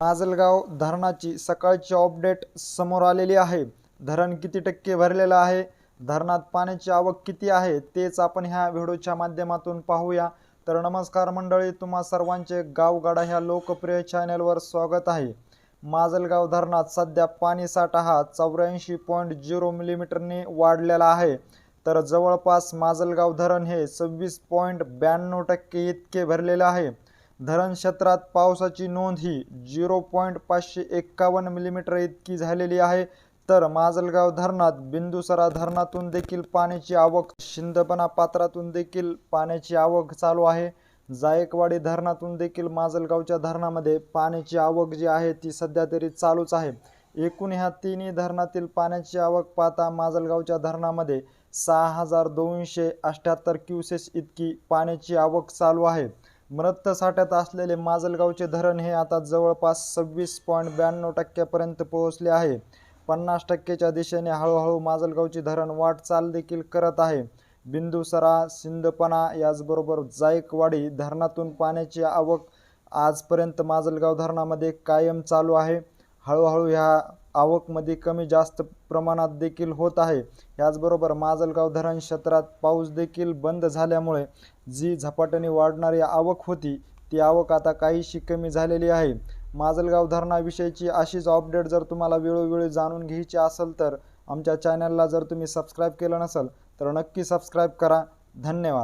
माजलगाव धरणाची सकाळची अपडेट समोर आलेली आहे. धरण किती टक्के भरलेलं आहे? धरणात पाण्याची आवक किती आहे? तेच आपण ह्या व्हिडिओच्या माध्यमातून पाहूया. तर नमस्कार मंडळी तुम्हा सर्वांचे गावगाडा ह्या लोकप्रिय चॅनलवर स्वागत आहे. माजलगाव धरणात सध्या पाणी साठा हा चौऱ्याऐंशी पॉईंट झिरो मिलीमीटरने वाढलेला आहे. तर जवळपास माजलगाव धरण हे सव्वीस पॉईंट ब्याण्णव टक्के इतके भरलेले आहे. धरण क्षेत्रात पावसाची नोंद ही झिरो पॉईंट पाचशे एक्कावन्न मिलीमीटर इतकी झालेली आहे. तर माजलगाव धरणात बिंदुसरा धरणातून देखील पाण्याची आवक शिंदपणा पात्रातून देखील पाण्याची आवक चालू आहे. जायकवाडी धरणातून देखील माजलगावच्या धरणामध्ये पाण्याची आवक जी आहे ती सध्या तरी चालूच आहे. एकूण ह्या तिन्ही धरणातील पाण्याची आवक पाहता माजलगावच्या धरणामध्ये सहा हजार दोनशे अठ्ठ्याहत्तर क्युसेस इतकी पाण्याची आवक चालू आहे. मृत साठ्यात असलेले माजलगावचे धरण हे आता जवळपास सव्वीस पॉईंट ब्याण्णव टक्क्यापर्यंत पोहोचले आहे. पन्नास टक्केच्या दिशेने हळूहळू माजलगावचे धरण वाटचाल देखील करत आहे. बिंदुसरा सिंदपणा याचबरोबर जायकवाडी धरणातून पाण्याची आवक आजपर्यंत माजलगाव धरणामध्ये कायम चालू आहे. हळूहळू ह्या आवकमध्ये कमी जास्त प्रमाणात देखील होत आहे. याचबरोबर माजलगाव धरण क्षेत्रात पाऊस देखील बंद झाल्यामुळे जी झपाट्याने वाढणारी आवक होती ती आवक आता काहीशी कमी झालेली आहे. माजलगाव धरणाविषयीची अशीच अपडेट जर तुम्हाला वेळोवेळी जाणून घ्यायची असेल तर आमच्या चॅनलला जर तुम्ही सबस्क्राईब केलं नसेल तर नक्की सबस्क्राईब करा. धन्यवाद.